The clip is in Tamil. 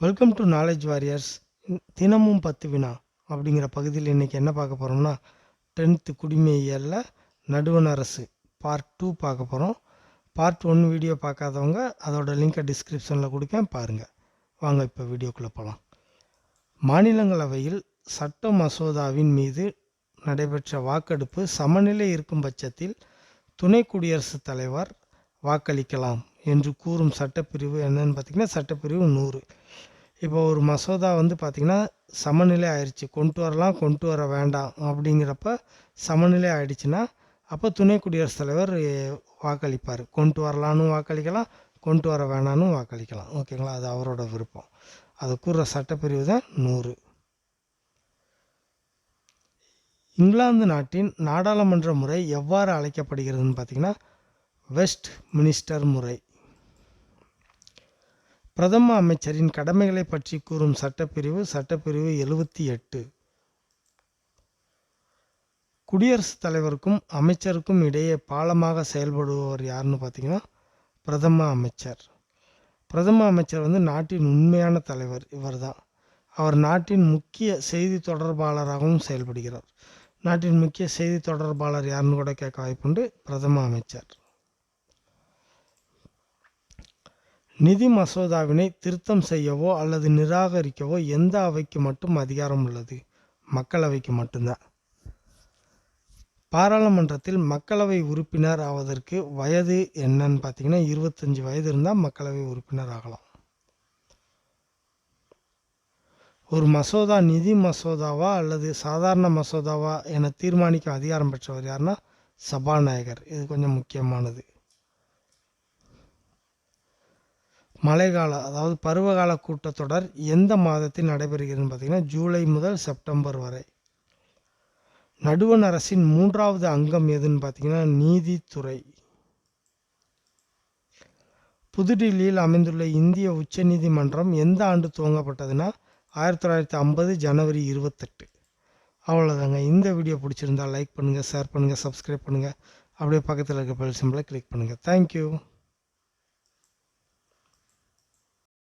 வெல்கம் டு நாலேஜ் வாரியர்ஸ் தினமும் பத்து வினா அப்படிங்கிற பகுதியில் இன்றைக்கி என்ன பார்க்க போகிறோம்னா டென்த்து குடிமையியலில் நடுவண் அரசு பார்ட் டூ பார்க்க போகிறோம் பார்ட் ஒன் வீடியோ பார்க்காதவங்க அதோட லிங்கை டிஸ்கிரிப்ஷனில் கொடுப்பேன் பாருங்கள் வாங்க இப்போ வீடியோக்குள்ளே போகலாம் மாநிலங்களவையில் சட்ட மசோதாவின் மீது நடைபெற்ற வாக்கெடுப்பு சமநிலை இருக்கும் பட்சத்தில் துணை குடியரசுத் தலைவர் வாக்களிக்கலாம். என்று கூறும் சட்டப்பிரிவு என்னன்னு பார்த்தீங்கன்னா சட்டப்பிரிவு நூறு. இப்போ ஒரு மசோதா வந்து பார்த்திங்கன்னா சமநிலை ஆயிடுச்சு கொண்டு வரலாம் கொண்டு வர வேண்டாம் அப்படிங்கிறப்ப சமநிலை ஆயிடுச்சுன்னா அப்போ துணை குடியரசுத் தலைவர் வாக்களிப்பார். கொண்டு வரலான்னு வாக்களிக்கலாம் கொண்டு வர வேணான்னு வாக்களிக்கலாம். ஓகேங்களா? அது அவரோட விருப்பம். அது கூறுற சட்டப்பிரிவு தான் நூறு. இங்கிலாந்து நாட்டின் நாடாளுமன்ற முறை எவ்வாறு அழைக்கப்படுகிறதுன்னு பார்த்தீங்கன்னா வெஸ்ட் மினிஸ்டர் முறை. பிரதம அமைச்சரின் கடமைகளை பற்றி கூறும் சட்டப்பிரிவு சட்டப்பிரிவு எழுபத்தி எட்டு. குடியரசுத் தலைவருக்கும் அமைச்சருக்கும் இடையே பாலமாக செயல்படுபவர் யாருன்னு பார்த்தீங்கன்னா பிரதம அமைச்சர். பிரதம அமைச்சர் வந்து நாட்டின் உண்மையான தலைவர் இவர்தான். அவர் நாட்டின் முக்கிய செய்தி தொடர்பாளராகவும் செயல்படுகிறார். நாட்டின் முக்கிய செய்தி தொடர்பாளர் யாருன்னு கூட கேட்க வாய்ப்புண்டு பிரதம அமைச்சர். நிதி மசோதாவினை திருத்தம் செய்யவோ அல்லது நிராகரிக்கவோ எந்த அவைக்கு மட்டும் அதிகாரம் உள்ளது? மக்களவைக்கு மட்டும்தான். பாராளுமன்றத்தில் மக்களவை உறுப்பினர் ஆவதற்கு வயது என்னன்னு பார்த்தீங்கன்னா இருபத்தஞ்சி வயது இருந்தால் மக்களவை உறுப்பினர் ஆகலாம். ஒரு மசோதா நிதி மசோதாவா அல்லது சாதாரண மசோதாவா என தீர்மானிக்க அதிகாரம் பெற்றவர் யாருன்னா சபாநாயகர். இது கொஞ்சம் முக்கியமானது. மழைக்கால அதாவது பருவகால கூட்டத்தொடர் எந்த மாதத்தில் நடைபெறுகிறதுன்னு பார்த்தீங்கன்னா ஜூலை முதல் செப்டம்பர் வரை. நடுவண் அரசின் மூன்றாவது அங்கம் எதுன்னு பார்த்தீங்கன்னா நீதித்துறை. புதுடில்லியில் அமைந்துள்ள இந்திய உச்ச நீதிமன்றம் எந்த ஆண்டு துவங்கப்பட்டதுன்னா ஆயிரத்தி தொள்ளாயிரத்தி ஐம்பது ஜனவரி இருபத்தெட்டு. அவ்வளோதாங்க இந்த வீடியோ பிடிச்சிருந்தா லைக் பண்ணுங்கள் ஷேர் பண்ணுங்கள் சப்ஸ்கிரைப் பண்ணுங்கள் அப்படியே பக்கத்தில் இருக்க பெல் சிம்பிளை கிளிக் பண்ணுங்கள் தேங்க்யூ